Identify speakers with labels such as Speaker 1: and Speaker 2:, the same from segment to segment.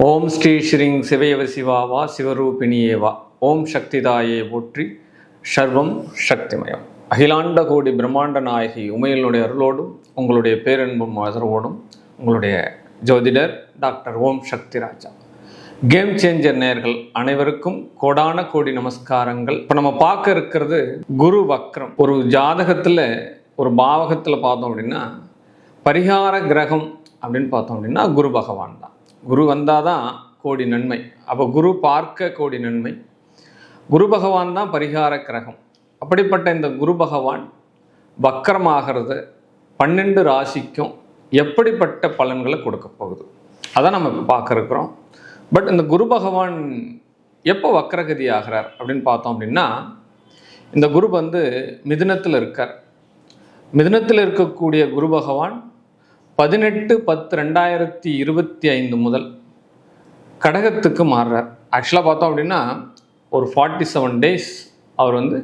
Speaker 1: ஓம் ஸ்ரீ ஸ்ரீங் சிவயவ சிவாவா சிவரூபிணியேவா ஓம் சக்திதாயே போற்றி சர்வம் சக்திமயம். அகிலாண்ட கோடி பிரம்மாண்ட நாயகி உமையனுடைய அருளோடும் உங்களுடைய பேரன்பும் ஆதரவோடும் உங்களுடைய ஜோதிடர் doctor Om Sakthi Raja. Game changer நேர்கள் அனைவருக்கும் கோடான கோடி நமஸ்காரங்கள். இப்போ நம்ம பார்க்க இருக்கிறது குரு வக்ரம். ஒரு ஜாதகத்தில் ஒரு பாவகத்தில் பார்த்தோம் அப்படின்னா பரிகார கிரகம் அப்படின்னு பார்த்தோம் அப்படின்னா குரு பகவான் தான். குரு வந்தால் தான் கோடி நன்மை. அப்போ குரு பார்க்க கோடி நன்மை. குரு பகவான் தான் பரிகார கிரகம். அப்படிப்பட்ட இந்த குரு பகவான் வக்கரமாகிறது பன்னெண்டு ராசிக்கும் எப்படிப்பட்ட பலன்களை கொடுக்க போகுது. அதான் நம்ம இப்போ பார்க்குறோம் பட் இந்த குரு பகவான் எப்போ வக்கரகதி ஆகிறார் அப்படின்னு பார்த்தோம் அப்படின்னா இந்த குரு வந்து மிதுனத்தில் இருக்கார். மிதுனத்தில் இருக்கக்கூடிய குரு பகவான் பதினெட்டு பத்து ரெண்டாயிரத்தி இருபத்தி ஐந்து முதல் கடகத்துக்கு மாறுறார். ஆக்சுவலாக பார்த்தோம் அப்படின்னா ஒரு ஃபார்ட்டி செவன் டேஸ் அவர் வந்து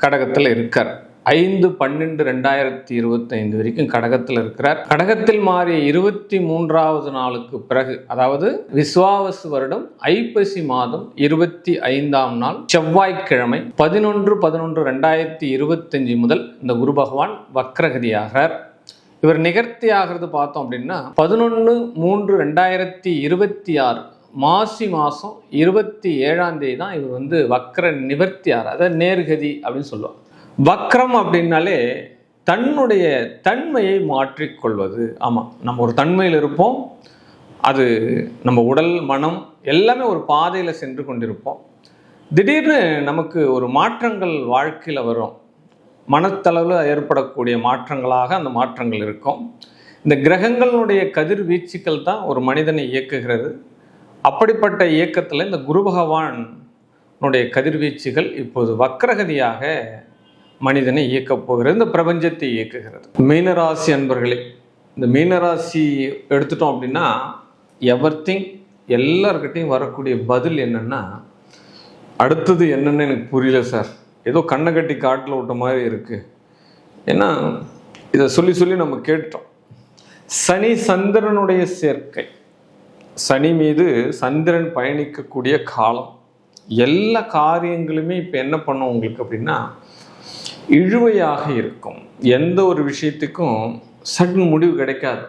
Speaker 1: கடகத்தில் இருக்கார். ஐந்து பன்னெண்டு ரெண்டாயிரத்தி இருபத்தைந்து வரைக்கும் கடகத்தில் இருக்கிறார். கடகத்தில் மாறிய இருபத்தி மூன்றாவது நாளுக்கு பிறகு அதாவது விஸ்வாவசு வருடம் ஐப்பசி மாதம் இருபத்தி ஐந்தாம் நாள் செவ்வாய்க்கிழமை பதினொன்று பதினொன்று ரெண்டாயிரத்தி இருபத்தஞ்சு முதல் இந்த குரு பகவான் வக்ரகதியாகிறார். இவர் நிகர்த்தி ஆகிறது பார்த்தோம் அப்படின்னா பதினொன்று மூன்று ரெண்டாயிரத்தி இருபத்தி ஆறு மாசி மாதம் இருபத்தி ஏழாம் தேதி தான் இவர் வந்து வக்ர நிவர்த்தி ஆறு அதாவது நேர்கதி அப்படின்னு சொல்லுவாங்க. வக்ரம் அப்படின்னாலே தன்னுடைய தன்மையை மாற்றிக்கொள்வது. ஆமாம் நம்ம ஒரு தன்மையில் இருப்போம் அது நம்ம உடல் மனம் எல்லாமே ஒரு பாதையில் சென்று கொண்டிருப்போம். திடீர்னு நமக்கு ஒரு மாற்றங்கள் வாழ்க்கையில் வரும். மனத்தளவில் ஏற்படக்கூடிய மாற்றங்களாக அந்த மாற்றங்கள் இருக்கும். இந்த கிரகங்களுடைய கதிர்வீச்சுக்கள் தான் ஒரு மனிதனை இயக்குகிறது. அப்படிப்பட்ட இயக்கத்தில் இந்த குரு பகவானுடைய கதிர்வீச்சுகள் இப்போது வக்கரகதியாக மனிதனை இயக்கப் போகிறது. இந்த பிரபஞ்சத்தை இயக்குகிறது. மீனராசி அன்பர்களே இந்த மீனராசி எடுத்துட்டோம் அப்படின்னா எவர் திங் எல்லார்கிட்டையும் வரக்கூடிய பதில் என்னென்னா அடுத்தது என்னென்னு எனக்கு புரியல சார். ஏதோ கண்ணை கட்டி காட்டில் விட்ட மாதிரி இருக்குது ஏன்னா இதை சொல்லி சொல்லி நம்ம கேட்டோம் சனி சந்திரனுடைய சேர்க்கை. சனி மீது சந்திரன் பயணிக்கக்கூடிய காலம். எல்லா காரியங்களுமே இப்போ என்ன பண்ணும் உங்களுக்கு அப்படின்னா இழுவையாக இருக்கும். எந்த ஒரு விஷயத்துக்கும் சடன் முடிவு கிடைக்காது.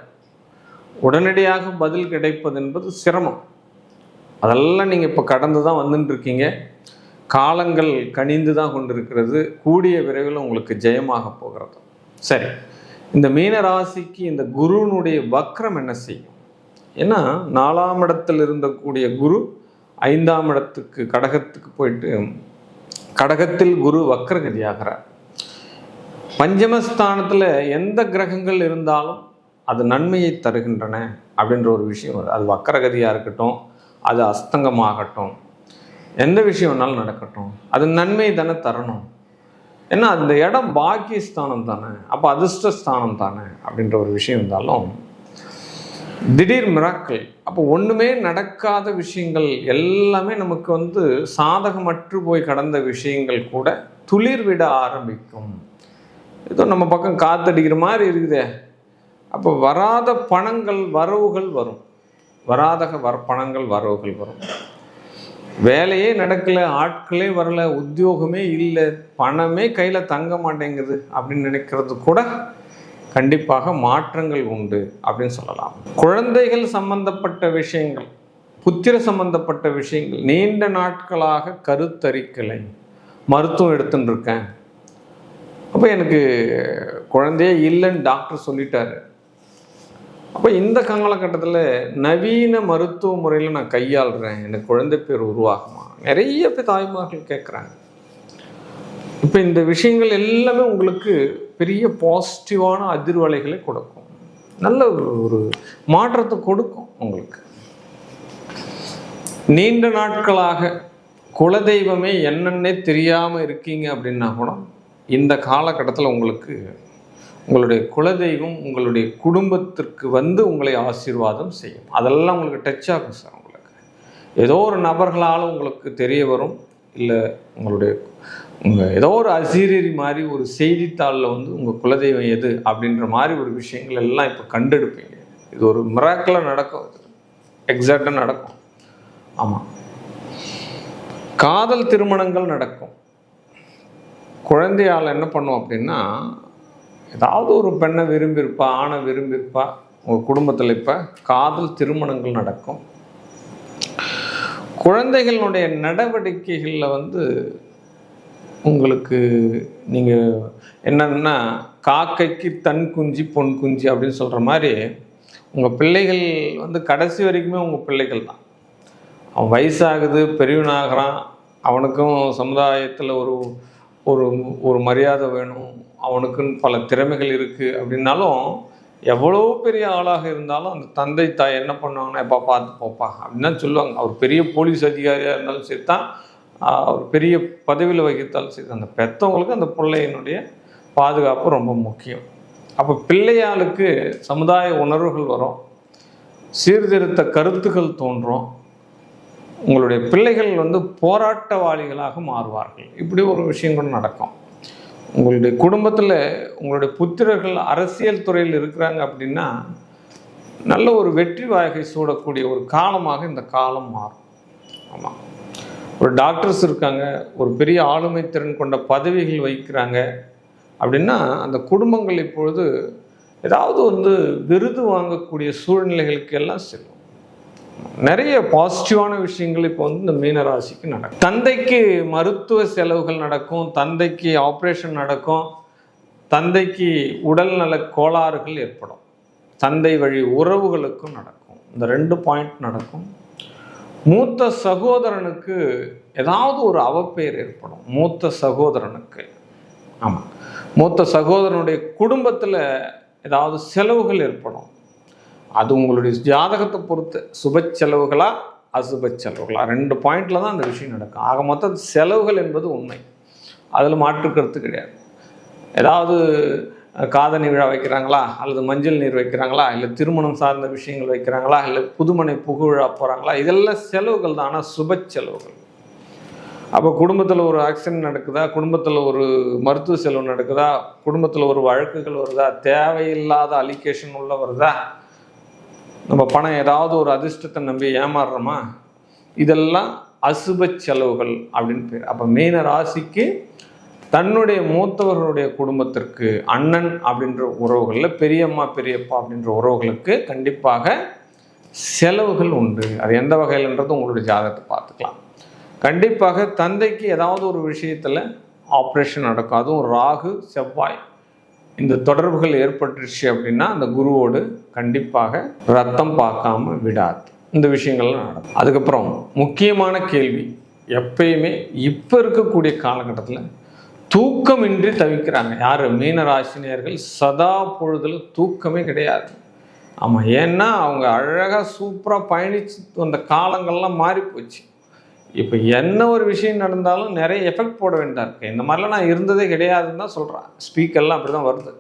Speaker 1: உடனடியாக பதில் கிடைப்பது என்பது சிரமம். அதெல்லாம் நீங்கள் இப்போ கடந்து தான் வந்துட்டு இருக்கீங்க. காலங்கள் கனிந்து தான் கொண்டிருக்கிறது. கூடிய விரைவில் உங்களுக்கு ஜெயமாக போகிறது. சரி. இந்த மீன ராசிக்கு இந்த குருனுடைய வக்ரம் என்ன செய்யும்? ஏன்னா நாலாம் இடத்தில் இருந்தக்கூடிய குரு ஐந்தாம் இடத்துக்கு கடகத்துக்கு போயிட்டு கடகத்தில் குரு வக்ரகதி ஆகிறார் பஞ்சமஸ்தானத்தில் எந்த கிரகங்கள் இருந்தாலும் அது நன்மையை தருகின்றன அப்படின்ற ஒரு விஷயம் வருது. அது வக்கரகதியாக இருக்கட்டும் அது அஸ்தங்கமாகட்டும் எந்த விஷயம் வேணாலும் நடக்கட்டும். அது நன்மை தானே தரணும். ஏன்னா அந்த இடம் பாக்கியஸ்தானம் தானே. அப்போ அதிர்ஷ்டஸ்தானம் தானே அப்படின்ற ஒரு விஷயம் இருந்தாலும் திடீர் மிராக்கள். அப்போ ஒன்றுமே நடக்காத விஷயங்கள் எல்லாமே நமக்கு வந்து சாதகமற்று போய் கடந்த விஷயங்கள் கூட துளிர் விட ஆரம்பிக்கும். ஏதோ நம்ம பக்கம் காத்தடிக்கிற மாதிரி இருக்குதே. அப்போ வராத பணங்கள் வரவுகள் வரும். வராத வர பணங்கள் வரவுகள் வரும். வேலையே நடக்கல ஆட்களே வரல உத்தியோகமே இல்லை பணமே கையில் தங்க மாட்டேங்குது அப்படின்னு நினைக்கிறது கூட கண்டிப்பாக மாற்றங்கள் உண்டு அப்படின்னு சொல்லலாம். குழந்தைகள் சம்பந்தப்பட்ட விஷயங்கள் புத்திர சம்பந்தப்பட்ட விஷயங்கள் நீண்ட நாட்களாக கருத்தரிக்கலை. மருத்துவம் எடுத்துன்னு இருக்கேன். அப்போ எனக்கு குழந்தையே இல்லைன்னு டாக்டர் சொல்லிட்டாரு. அப்போ இந்த காலகட்டத்தில் நவீன மருத்துவ முறையில் நான் கையாளுறேன். எனக்கு குழந்தை பேர் உருவாகுமா? நிறைய பேர் தாய்மார்கள் கேட்குறாங்க இப்போ இந்த விஷயங்கள் எல்லாமே உங்களுக்கு பெரிய பாசிட்டிவான அதிர்வலைகளை கொடுக்கும். நல்ல ஒரு ஒரு மாற்றத்தை கொடுக்கும் உங்களுக்கு. நீண்ட நாட்களாக குலதெய்வமே என்னென்னே தெரியாமல் இருக்கீங்க அப்படின்னா கூட இந்த காலகட்டத்தில் உங்களுக்கு உங்களுடைய குலதெய்வம் உங்களுடைய குடும்பத்திற்கு வந்து உங்களை ஆசீர்வாதம் செய்யும். அதெல்லாம் உங்களுக்கு டச் ஆகும் சார் உங்களுக்கு. ஏதோ ஒரு நபர்களால் உங்களுக்கு தெரிய வரும். இல்லை உங்களுடைய உங்கள் ஏதோ ஒரு அசீரரி மாதிரி ஒரு செய்தித்தாளில் வந்து உங்கள் குலதெய்வம் எது அப்படின்ற மாதிரி ஒரு விஷயங்கள் எல்லாம் இப்போ கண்டெடுப்பீங்க. இது ஒரு மிராக்கலாக நடக்கும் எக்ஸாக்டாக நடக்கும். ஆமாம் காதல் திருமணங்கள் நடக்கும். குழந்தையால் என்ன பண்ணும் அப்படின்னா ஏதாவது ஒரு பெண்ணை விரும்பியிருப்பா ஆணை விரும்பியிருப்பா உங்கள் குடும்பத்தில் இப்போ காதல் திருமணங்கள் நடக்கும். குழந்தைகளுடைய நடவடிக்கைகளில் வந்து உங்களுக்கு நீங்கள் என்னன்னா காக்கைக்கு தன் குஞ்சு பொன் குஞ்சு அப்படின்னு சொல்கிற மாதிரி உங்கள் பிள்ளைகள் வந்து கடைசி வரைக்குமே உங்கள் பிள்ளைகள் தான். அவன் வயசாகுது பெரியவனாகிறான் அவனுக்கும் சமுதாயத்தில் ஒரு ஒரு ஒரு மரியாதை வேணும் அவனுக்குன்னு பல திறமைகள் இருக்குது அப்படின்னாலும் எவ்வளோ பெரிய ஆளாக இருந்தாலும் அந்த தந்தை தாய் என்ன பண்ணுவாங்கன்னா எப்பா பார்த்து போப்பா அப்படின்னு தான் சொல்லுவாங்க. அவர் பெரிய போலீஸ் அதிகாரியாக இருந்தாலும் சரி தான் அவர் பெரிய பதவியில் வகித்தாலும் சரி அந்த பெற்றவங்களுக்கு அந்த பிள்ளையினுடைய பாதுகாப்பு ரொம்ப முக்கியம். அப்போ பிள்ளையாளுக்கு சமுதாய உணர்வுகள் வரும். சீர்திருத்த கருத்துக்கள் தோன்றும். உங்களுடைய பிள்ளைகள் வந்து போராட்டவாளிகளாக மாறுவார்கள். இப்படி ஒரு விஷயம் கூட நடக்கும். உங்களுடைய குடும்பத்தில் உங்களுடைய புத்திரர்கள் அரசியல் துறையில் இருக்கிறாங்க அப்படின்னா நல்ல ஒரு வெற்றி வாயகை சூடக்கூடிய ஒரு காலமாக இந்த காலம் மாறும். ஆமாம் ஒரு டாக்டர்ஸ் இருக்காங்க ஒரு பெரிய ஆளுமை திறன் கொண்ட பதவிகள் வைக்கிறாங்க அப்படின்னா அந்த குடும்பங்கள் இப்பொழுது ஏதாவது வந்து விருது வாங்கக்கூடிய சூழ்நிலைகளுக்கு எல்லாம் செல்லும். நிறைய பாசிட்டிவான விஷயங்கள் இப்போ வந்து இந்த மீனராசிக்கு நடக்கும். தந்தைக்கு மருத்துவ செலவுகள் நடக்கும் தந்தைக்கு ஆப்ரேஷன் நடக்கும் தந்தைக்கு உடல்நல கோளாறுகள் ஏற்படும். தந்தை வழி உறவுகளுக்கும் நடக்கும். இந்த ரெண்டு பாயிண்ட் நடக்கும். மூத்த சகோதரனுக்கு ஏதாவது ஒரு அவப்பெயர் ஏற்படும். மூத்த சகோதரனுக்கு. ஆமாம் மூத்த சகோதரனுடைய குடும்பத்தில் ஏதாவது செலவுகள் ஏற்படும். அது உங்களுடைய ஜாதகத்தை பொறுத்து. சுப செலவுகளா அசுப செலவுகளா? ரெண்டு பாயிண்ட்ல தான் அந்த விஷயம் நடக்கும். ஆக மொத்தம் செலவுகள் என்பது உண்மை. அதில் மாற்றுக்கிறது கிடையாது. ஏதாவது காதணி விழா வைக்கிறாங்களா? அல்லது மஞ்சள் நீர் வைக்கிறாங்களா? இல்லை திருமணம் சார்ந்த விஷயங்கள் வைக்கிறாங்களா? இல்லை புதுமனை புகுவிழா போகிறாங்களா இதெல்லாம் செலவுகள் தான். ஆனால் சுப செலவுகள். அப்போ குடும்பத்தில் ஒரு ஆக்சிடென்ட் நடக்குதா? குடும்பத்தில் ஒரு மருத்துவ செலவு நடக்குதா? குடும்பத்தில் ஒரு வழக்குகள் வருதா? தேவையில்லாத அலிகேஷன் உள்ள வருதா? நம்ம பணம் ஏதாவது ஒரு அதிர்ஷ்டத்தை நம்பி ஏமாறுறோமா? இதெல்லாம் அசுப செலவுகள் அப்படின்னு பேர். அப்போ மீன ராசிக்கு தன்னுடைய மூத்தவர்களுடைய குடும்பத்திற்கு அண்ணன் அப்படின்ற உறவுகளில் பெரியம்மா பெரியப்பா அப்படின்ற உறவுகளுக்கு கண்டிப்பாக செலவுகள் உண்டு. அது எந்த வகையிலன்றது உங்களுடைய ஜாதகத்தை பார்த்துக்கலாம். கண்டிப்பாக தந்தைக்கு ஏதாவது ஒரு விஷயத்தில் ஆப்ரேஷன் நடக்கும் அதுவும் ராகு செவ்வாய் இந்த தொடர்புகள் ஏற்பட்டுருச்சு அப்படின்னா அந்த குருவோடு கண்டிப்பாக ரத்தம் பார்க்காம விடாது. இந்த விஷயங்கள்லாம் நடக்கும். அதுக்கப்புறம் முக்கியமான கேள்வி எப்பயுமே இப்போ இருக்கக்கூடிய காலகட்டத்தில் தூக்கமின்றி தவிக்கிறாங்க. யார்? மீனராசினியர்கள் சதா பொழுதில் தூக்கமே கிடையாது. ஆமாம் ஏன்னா அவங்க அழகாக சூப்பராக பயணிச்சு வந்த காலங்கள்லாம் மாறி போச்சு இப்போ என்ன ஒரு விஷயம் நடந்தாலும் நிறைய எஃபெக்ட் போட வேண்டியதாக இருக்குது இந்த மாதிரிலாம் நான் இருந்ததே கிடையாதுன்னு தான் சொல்கிறேன் ஸ்பீக்கர்லாம் அப்படி தான் வருது.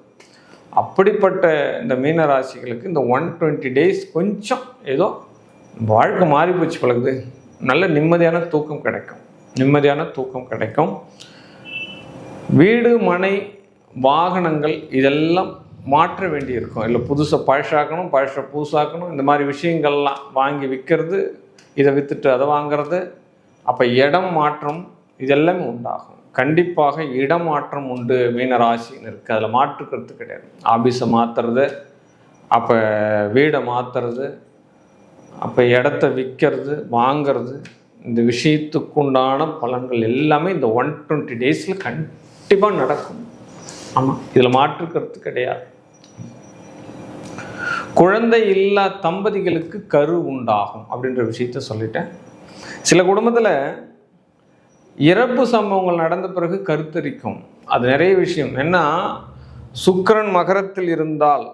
Speaker 1: அப்படிப்பட்ட இந்த மீன ராசிகளுக்கு இந்த ஒன் டுவெண்ட்டி டேஸ் கொஞ்சம் ஏதோ வாழ்க்கை மாறி போச்சு பழகுது. நல்ல நிம்மதியான தூக்கம் கிடைக்கும். நிம்மதியான தூக்கம் கிடைக்கும். வீடு மனை வாகனங்கள் இதெல்லாம் மாற்ற வேண்டியிருக்கும். இல்லை புதுசாக பழசாக்கணும் பழச புதுசாக்கணும். இந்த மாதிரி விஷயங்கள்லாம் வாங்கி விற்கிறது இதை விற்றுட்டு அதை வாங்குறது அப்போ இடம் மாற்றம் இதெல்லாமே உண்டாகும். கண்டிப்பாக இடம் மாற்றம் உண்டு மீனராசின்னு இருக்குது அதில் மாற்றுக்கிறது கிடையாது. ஆஃபீஸை மாற்றுறது அப்போ வீடை மாற்றுறது அப்போ இடத்த விற்கிறது வாங்கிறது இந்த விஷயத்துக்குண்டான பலன்கள் எல்லாமே இந்த ஒன் டுவெண்ட்டி டேஸில் கண்டிப்பாக நடக்கும். ஆமாம் இதில் மாற்றுக்கிறது கிடையாது. குழந்தை இல்லா தம்பதிகளுக்கு கரு உண்டாகும் அப்படின்ற விஷயத்த சொல்லிட்டேன். சில குடும்பத்தில் இறப்பு சம்பவங்கள் நடந்த பிறகு கருத்தரிக்கும். அது நிறைய விஷயம். என்ன சுக்கிரன் மகரத்தில் இருந்தால்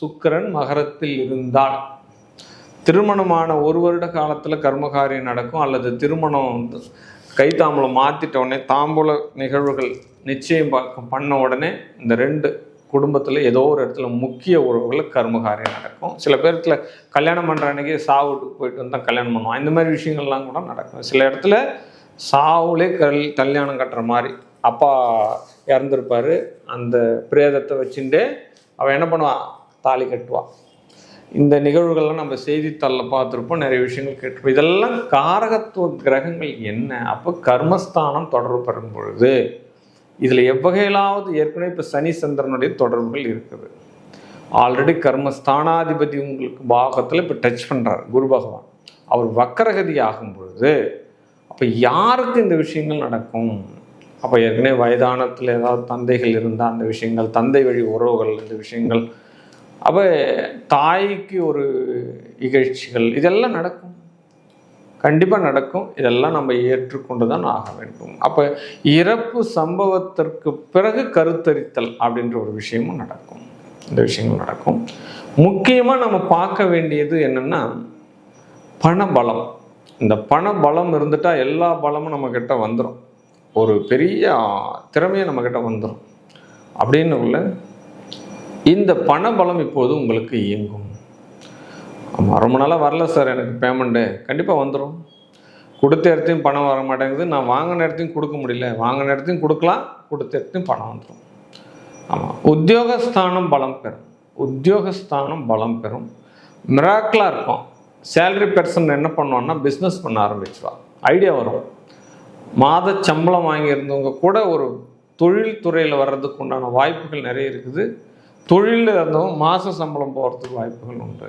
Speaker 1: சுக்கிரன் மகரத்தில் இருந்தால் திருமணமான ஒரு வருட காலத்தில் கர்மகாரியம் நடக்கும் அல்லது திருமணம் கைத்தாம்பலம் மாற்றிட்ட உடனே தாம்பூல நிகழ்வுகள் நிச்சயம் பார்க்க பண்ண உடனே இந்த ரெண்டு குடும்பத்தில் ஏதோ ஒரு இடத்துல முக்கிய உறவுகளில் கர்மகாரியம் நடக்கும். சில பேர்த்துல கல்யாணம் பண்ணுற அன்றைக்கி சாவுட்டுக்கு போயிட்டு வந்தால் கல்யாணம் பண்ணுவான் இந்த மாதிரி விஷயங்கள்லாம் கூட நடக்கும். சில இடத்துல சாவுலே கல் கல்யாணம் கட்டுற மாதிரி அப்பா இறந்துருப்பாரு. அந்த பிரேதத்தை வச்சுட்டு அவள் என்ன பண்ணுவான்? தாலி கட்டுவான். இந்த நிகழ்வுகள்லாம் நம்ம செய்தித்தாளில் பார்த்துருப்போம். நிறைய விஷயங்கள் கேட்டிருப்போம். இதெல்லாம் காரகத்துவ கிரகங்கள் என்ன? அப்போ கர்மஸ்தானம் தொடர்பு பெறும் பொழுது இதில் எவ்வகையிலாவது ஏற்கனவே இப்போ சனி சந்திரனுடைய தொடர்புகள் இருக்குது. ஆல்ரெடி கர்மஸ்தானாதிபதி உங்களுக்கு பாகத்தில் இப்போ டச் பண்ணுறார் குரு பகவான். அவர் வக்கரகதி ஆகும் பொழுது அப்போ யாருக்கு இந்த விஷயங்கள் நடக்கும்? அப்போ ஏற்கனவே வயதானத்தில் ஏதாவது தந்தைகள் இருந்தால் அந்த விஷயங்கள் தந்தை வழி உறவுகள் இந்த விஷயங்கள். அப்போ தாய்க்கு ஒரு இகழ்ச்சிகள் இதெல்லாம் நடக்கும். கண்டிப்பாக நடக்கும். இதெல்லாம் நம்ம ஏற்றுக்கொண்டு தான் ஆக வேண்டும். அப்போ இறப்பு சம்பவத்திற்கு பிறகு கருத்தரித்தல் அப்படின்ற ஒரு விஷயமும் நடக்கும். இந்த விஷயங்கள் நடக்கும். முக்கியமாக நம்ம பார்க்க வேண்டியது என்னென்னா பணபலம். இந்த பண பலம் இருந்துட்டால் எல்லா பலமும் நம்மக்கிட்ட வந்துடும் ஒரு பெரிய திறமையை நம்மக்கிட்ட வந்துடும் அப்படின்னு உள்ள இந்த பணபலம் இப்போது உங்களுக்கு இயங்கும். ஆமாம் ரொம்ப நாளாக வரல சார் எனக்கு பேமெண்ட்டு கண்டிப்பாக வந்துடும் கொடுத்த இடத்தையும் பணம் வர மாட்டேங்குது. நான் வாங்கின இடத்தையும் கொடுக்க முடியல. வாங்கின இடத்தையும் கொடுக்கலாம் கொடுத்த இடத்தையும் பணம் வந்துடும் ஆமாம் உத்தியோகஸ்தானம் பலம் பெறும். உத்தியோகஸ்தானம் பலம் பெறும். மிராக்கலாக இருக்கும். சேலரி பெர்சன் என்ன பண்ணுவான்னா பிஸ்னஸ் பண்ண ஆரம்பிச்சிடலாம் ஐடியா வரும். மாத சம்பளம் வாங்கியிருந்தவங்க கூட ஒரு தொழில் துறையில் வர்றதுக்கு உண்டான வாய்ப்புகள் நிறைய இருக்குது. தொழிலில் இருந்தவங்க மாத சம்பளம் போகிறதுக்கு வாய்ப்புகள் உண்டு.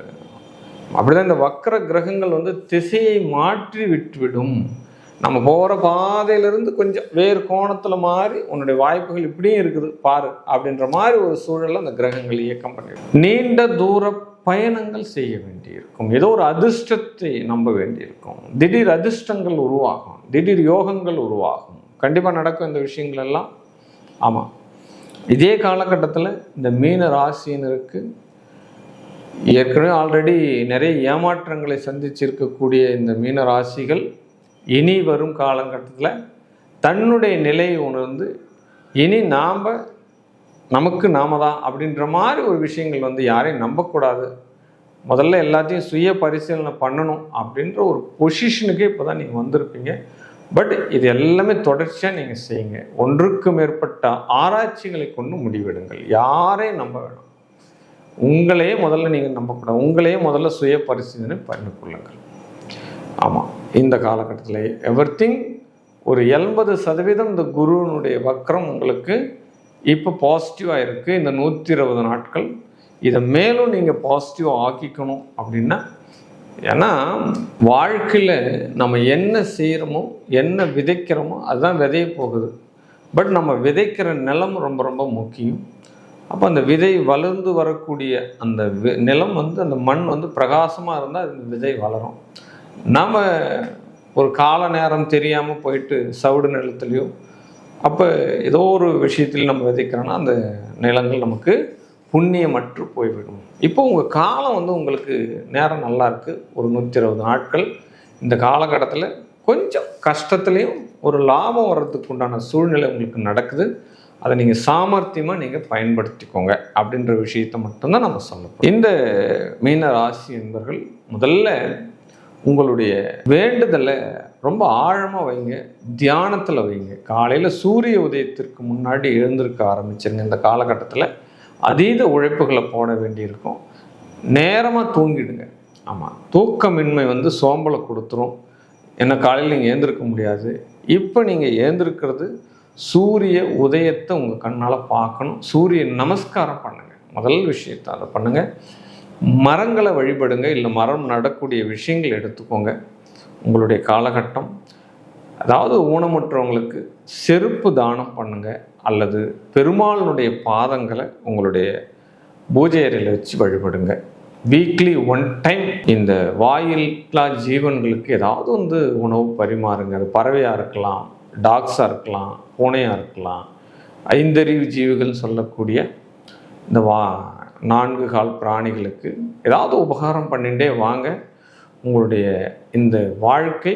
Speaker 1: அப்படிதான் இந்த வக்கர கிரகங்கள் வந்து திசையை மாற்றி விட்டுவிடும். நம்ம போகிற பாதையிலிருந்து கொஞ்சம் வேறு கோணத்தில் மாறி உன்னுடைய வாய்ப்புகள் இப்படியும் இருக்குது பாரு அப்படின்ற மாதிரி ஒரு சூழலில் அந்த கிரகங்கள் இயக்கம் பண்ணிடும். நீண்ட தூர பயணங்கள் செய்ய வேண்டியிருக்கும். ஏதோ ஒரு அதிர்ஷ்டத்தை நம்ப வேண்டியிருக்கும். திடீர் அதிர்ஷ்டங்கள் உருவாகும். திடீர் யோகங்கள் உருவாகும். கண்டிப்பாக நடக்கும் இந்த விஷயங்கள் எல்லாம். ஆமாம் இதே காலகட்டத்தில் இந்த மீன ராசியினருக்கு ஏற்கனவே ஆல்ரெடி நிறைய ஏமாற்றங்களை சந்திச்சிருக்கக்கூடிய இந்த மீன ராசிகள் இனி வரும் காலகட்டத்தில் தன்னுடைய நிலையை உணர்ந்து இனி நாம் நமக்கு நாம தான் அப்படின்ற மாதிரி ஒரு விஷயங்கள் வந்து யாரையும் நம்பக்கூடாது. முதல்ல எல்லாத்தையும் சுய பரிசீலனை பண்ணணும் அப்படின்ற ஒரு பொசிஷனுக்கே இப்போ தான் நீங்கள் வந்திருப்பீங்க. பட் இது எல்லாமே தொடர்ச்சியாக நீங்கள் செய்யுங்க. ஒன்றுக்கு மேற்பட்ட ஆராய்ச்சிகளை கொண்டு முடிவெடுங்கள். யாரையும் நம்ப வேணும். உங்களையே முதல்ல நீங்கள் நம்பக்கூடாது. உங்களையே முதல்ல சுய பரிசீலனை பண்ணிக்கொள்ளுங்கள் ஆமாம் இந்த காலகட்டத்தில் எவர் திங் ஒரு எண்பது சதவீதம் இந்த குருவினுடைய வக்கரம் உங்களுக்கு இப்போ பாசிட்டிவாக இருக்குது இந்த நூற்றி இருபது நாட்கள் இதை மேலும் நீங்கள் பாசிட்டிவாக ஆக்கிக்கணும் அப்படின்னா ஏன்னா வாழ்க்கையில் நம்ம என்ன செய்கிறோமோ என்ன விதைக்கிறோமோ அதுதான் விதைய போகுது. பட் நம்ம விதைக்கிற நிலம் ரொம்ப ரொம்ப முக்கியம். அப்போ அந்த விதை வளர்ந்து வரக்கூடிய அந்த நிலம் வந்து அந்த மண் வந்து பிரகாசமாக இருந்தால் அந்த விதை வளரும். நாம் ஒரு கால நேரம் தெரியாமல் போயிட்டு சவுடு நிலத்துலேயோ அப்போ ஏதோ ஒரு விஷயத்தில் நம்ம விதைக்கிறோன்னா அந்த நிலங்கள் நமக்கு புண்ணியமற்று போய்விடும். இப்போ உங்கள் காலம் வந்து உங்களுக்கு நேரம் நல்லா இருக்குது ஒரு நூற்றி இருபது நாட்கள். இந்த காலகட்டத்தில் கொஞ்சம் கஷ்டத்துலேயும் ஒரு லாபம் வர்றதுக்கு உண்டான சூழ்நிலை உங்களுக்கு நடக்குது. அதை நீங்கள் சாமர்த்தியமாக நீங்கள் பயன்படுத்திக்கோங்க அப்படின்ற விஷயத்தை மட்டும்தான் நம்ம சொல்லணும் இந்த மீன ராசி என்பர்கள் முதல்ல உங்களுடைய வேண்டுதலை ரொம்ப ஆழமாக வைங்க தியானத்தில் வைங்க. காலையில் சூரிய உதயத்திற்கு முன்னாடி எழுந்திருக்க ஆரம்பிச்சிருங்க. இந்த காலகட்டத்தில் அதீத உழைப்புகளை போட வேண்டியிருக்கும். நேரமாக தூங்கிடுங்க. ஆமாம் தூக்கமின்மை வந்து சோம்பலை கொடுத்துரும். என்ன காலையில் நீங்கள் ஏந்திருக்க முடியாது. இப்போ நீங்கள் ஏந்திருக்கிறது சூரிய உதயத்தை உங்கள் கண்ணால் பார்க்கணும். சூரிய நமஸ்காரம் பண்ணுங்கள் முதல் விஷயத்தை அதை பண்ணுங்கள் மரங்களை வழிபடுங்க. இல்லை மரம் நடக்கூடிய விஷயங்கள் எடுத்துக்கோங்க. உங்களுடைய காலகட்டம். அதாவது ஊனமுற்றவங்களுக்கு செருப்பு தானம் பண்ணுங்க. அல்லது பெருமாளினுடைய பாதங்களை உங்களுடைய பூஜை அறையில் வச்சு வழிபடுங்க. வீக்லி ஒன் டைம் இந்த வாயில்லா ஜீவன்களுக்கு ஏதாவது வந்து உணவு பரிமாறுங்க. அது பறவையாக இருக்கலாம். டாக்ஸாக இருக்கலாம் பூனையாக இருக்கலாம் ஐந்தறிவு ஜீவிகள் சொல்லக்கூடிய இந்த வா நான்கு கால் பிராணிகளுக்கு ஏதாவது உபகாரம் பண்ணிகிட்டே வாங்க. உங்களுடைய இந்த வாழ்க்கை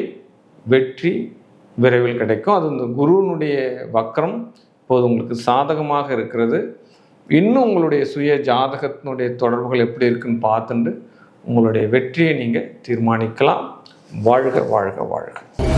Speaker 1: வெற்றி விரைவில் கிடைக்கும். அது இந்த குருவினுடைய வக்கரம் இப்போது உங்களுக்கு சாதகமாக இருக்கிறது. இன்னும் உங்களுடைய சுய ஜாதகத்தினுடைய தொடர்புகள் எப்படி இருக்குன்னு பார்த்துட்டு உங்களுடைய வெற்றியை நீங்கள் தீர்மானிக்கலாம். வாழ்க வாழ்க வாழ்க.